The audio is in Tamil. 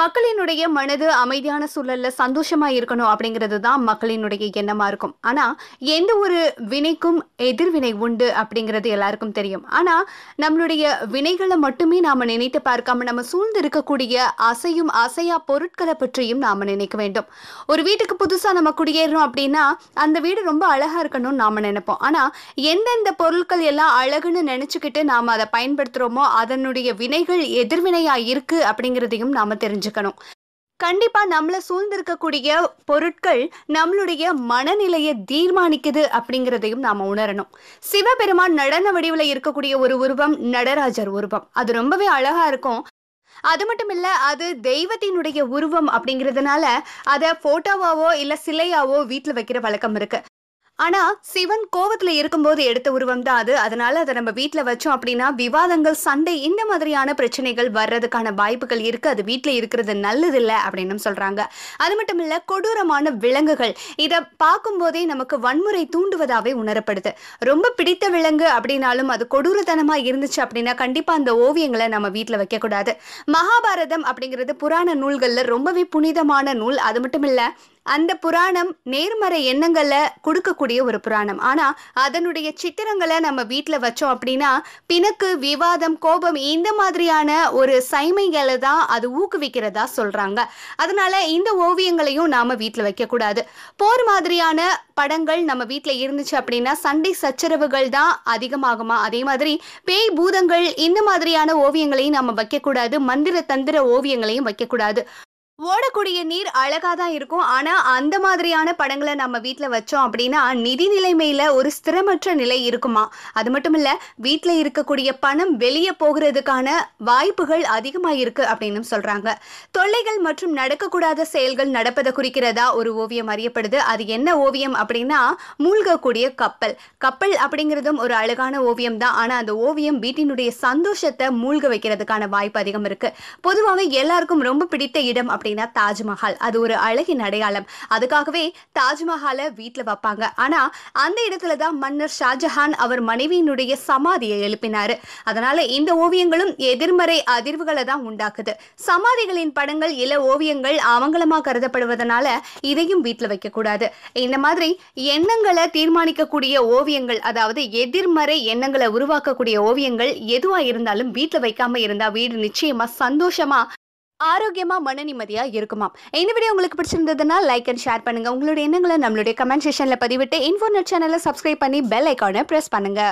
மக்களினுடைய மனது அமைதியான சூழல்ல சந்தோஷமா இருக்கணும் அப்படிங்கிறது தான் மக்களினுடைய எண்ணமா இருக்கும். ஆனா எந்த ஒரு வினைக்கும் எதிர்வினை உண்டு அப்படிங்கிறது எல்லாருக்கும் தெரியும். ஆனா நம்மளுடைய வினைகளை மட்டுமே நாம நினைத்து பார்க்காம நம்ம சூழ்ந்து இருக்கக்கூடிய அசையும் அசையா பொருட்களை பற்றியும் நாம நினைக்க வேண்டும். ஒரு வீட்டுக்கு புதுசா நம்ம குடியேறோம் அப்படின்னா அந்த வீடு ரொம்ப அழகா இருக்கணும்னு நாம நினைப்போம். ஆனா எந்தெந்த பொருட்கள் எல்லாம் அழகுன்னு நினைச்சுக்கிட்டு நாம அதை பயன்படுத்துறோமோ அதனுடைய வினைகள் எதிர்வினையா இருக்கு அப்படிங்கிறதையும் நாம தெரிஞ்சுக்கணும் கண்டிப்பா நம்மள சூழ்ந்திருக்கக்கூடிய பொருட்கள் நம்மளுடைய மனநிலையை தீர்மானிக்குது அப்படிங்கிறதையும் நாம உணரணும். சிவபெருமான் நடன வடிவில் இருக்கக்கூடிய ஒரு உருவம் நடராஜர் உருவம். அது ரொம்பவே அழகா இருக்கும். அது மட்டும் இல்ல அது தெய்வத்தினுடைய உருவம் அப்படிங்கிறதுனால அதை போட்டோவாவோ இல்ல சிலையாவோ வீட்டுல வைக்கிற வழக்கம் இருக்கு. ஆனா சிவன் கோவத்துல இருக்கும்போது எடுத்த உருவம் தான் அது. அதனால அதை நம்ம வீட்டுல வச்சோம் அப்படின்னா விவாதங்கள் சண்டை இந்த மாதிரியான பிரச்சனைகள் வர்றதுக்கான வாய்ப்புகள் இருக்கு. அது வீட்டுல இருக்கிறது நல்லது இல்லை அப்படின்னு சொல்றாங்க. அது மட்டும் இல்ல கொடூரமான விலங்குகள். இதை பார்க்கும்போதே நமக்கு வன்முறை தூண்டுவதாவே உணரப்படுது. ரொம்ப பிடித்த விலங்கு அப்படின்னாலும் அது கொடூரத்தனமா இருந்துச்சு அப்படின்னா கண்டிப்பா அந்த ஓவியங்களை நம்ம வீட்டுல வைக்க கூடாது மகாபாரதம் அப்படிங்கிறது புராண நூல்கள்ல ரொம்பவே புனிதமான நூல். அது மட்டும் இல்ல அந்த புராணம் நேர்மறை எண்ணங்களை கொடுக்கக்கூடிய ஒரு புராணம். ஆனால் அதனுடைய சித்திரங்களை நம்ம வீட்டில் வச்சோம் அப்படின்னா பிணக்கு விவாதம் கோபம் இந்த மாதிரியான ஒரு சைமைகளை தான் அது ஊக்குவிக்கிறதா சொல்கிறாங்க அதனால இந்த ஓவியங்களையும் நாம் வீட்டில் வைக்கக்கூடாது. போர் மாதிரியான படங்கள் நம்ம வீட்டில் இருந்துச்சு அப்படின்னா சண்டை சச்சரவுகள் தான் அதிகமாகுமா? அதே மாதிரி பேய் பூதங்கள் இந்த மாதிரியான ஓவியங்களையும் நம்ம வைக்கக்கூடாது. மந்திர தந்திர ஓவியங்களையும் வைக்கக்கூடாது. ஓடக்கூடிய நீர் அழகா தான் இருக்கும். ஆனா அந்த மாதிரியான படங்களை நம்ம வீட்டில் வச்சோம் அப்படின்னா நிதி நிலைமையில ஒரு ஸ்திரமற்ற நிலை இருக்குமா? அது மட்டும் இல்ல வீட்டில் இருக்கக்கூடிய பணம் வெளியே போகிறதுக்கான வாய்ப்புகள் அதிகமா இருக்கு அப்படின்னு சொல்றாங்க. தொல்லைகள் மற்றும் நடக்கக்கூடாத செயல்கள் நடப்பதை குறிக்கிறதா ஒரு ஓவியம் அறியப்படுது. அது என்ன ஓவியம் அப்படின்னா மூழ்கக்கூடிய கப்பல். கப்பல் அப்படிங்கிறதும் ஒரு அழகான ஓவியம் தான். ஆனா அந்த ஓவியம் வீட்டினுடைய சந்தோஷத்தை மூழ்க வைக்கிறதுக்கான வாய்ப்பு அதிகம் இருக்கு. பொதுவாகவே எல்லாருக்கும் ரொம்ப பிடித்த இடம் அப்படின்னா தாஜ்மஹால். அது ஒரு அழகின் அடையாளம். அதுக்காகவே தாஜ்மஹாலை வீட்டில் வைப்பாங்க. ஆனா அந்த இடத்துல தான் மன்னர் ஷாஜஹான் அவர் மனைவியினுடைய சமாதியை எழுப்பினாரு. அதனால இந்த ஓவியங்களும் எதிர்மறை அதிர்வுகளை தான் உண்டாக்குது. சமாதிகளின் படங்கள் இல்ல ஓவியங்கள் அவங்களமா கருதப்படுவதனால இதையும் வீட்டில் வைக்கக்கூடாது. இந்த மாதிரி எண்ணங்களை தீர்மானிக்கக்கூடிய ஓவியங்கள் அதாவது எதிர்மறை எண்ணங்களை உருவாக்கக்கூடிய ஓவியங்கள் எதுவாக இருந்தாலும் வீட்டில் வைக்காம இருந்தால் வீடு நிச்சயமா சந்தோஷமா ஆரோக்கியமா மன நிம்மதியா இருக்குமாம். இந்த வீடியோ உங்களுக்கு பிடிச்சிருந்ததுன்னா லைக் அண்ட் ஷேர் பண்ணுங்க. உங்களுடைய எண்ணங்களை நம்மளுடைய கமெண்ட் செஷன்ல பதிவிட்டு இன்ஃபோநெட் சேனலை சப்ஸ்கிரைப் பண்ணி பெல் ஐக்கானை ப்ரெஸ் பண்ணுங்க.